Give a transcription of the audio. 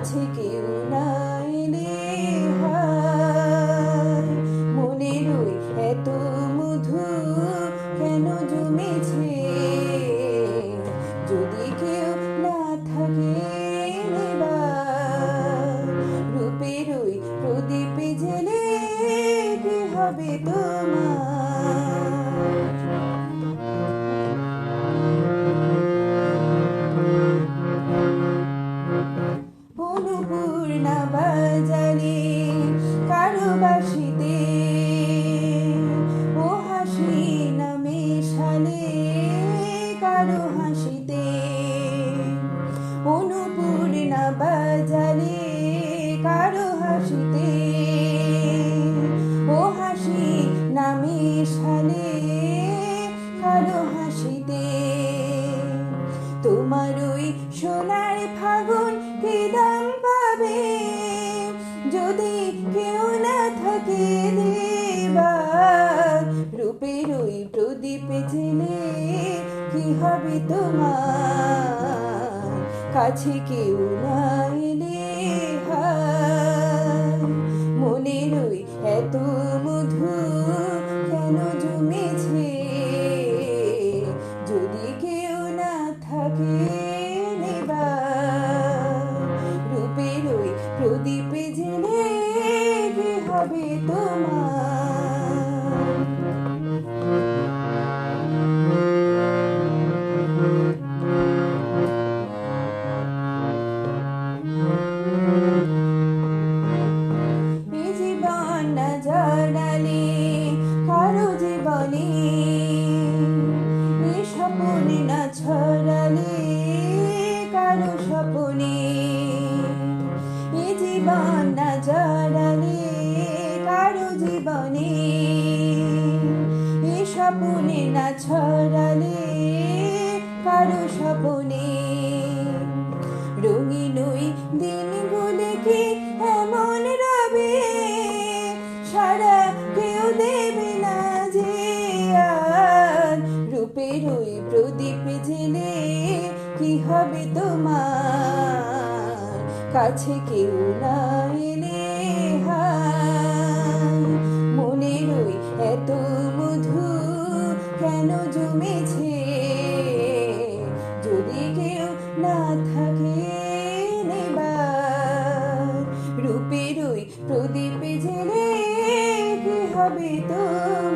কাছে কেউ নাই সোনার ফাগুন কি পাবে। যদি কেউ না থাকে দেবার রূপের ওই প্রদীপ জেলে কি হবে তোমার? কাছে কেউ না এলে মনের ওই এত প্রদীপ জেলে কি হবে তোমার? জীবন না জড়ালে কারও জীবনে? স্বপনে না ছড়ালে জীবন না জড়ালে কারও জীবনে। এ না ছড়ালে কারও স্বপনে রঙিন ওই দিনগুলি কি এমন রবে? সারা কেউ দেবে না যে রূপের ওই প্রদীপ জেলে কি হবে তোমার? কাছে কেউ না এলে মনের ওই এত মধু কেন জমেছে? যদি কেউ না থাকে রূপের ওই প্রদীপে জেলে কি হবে তোর?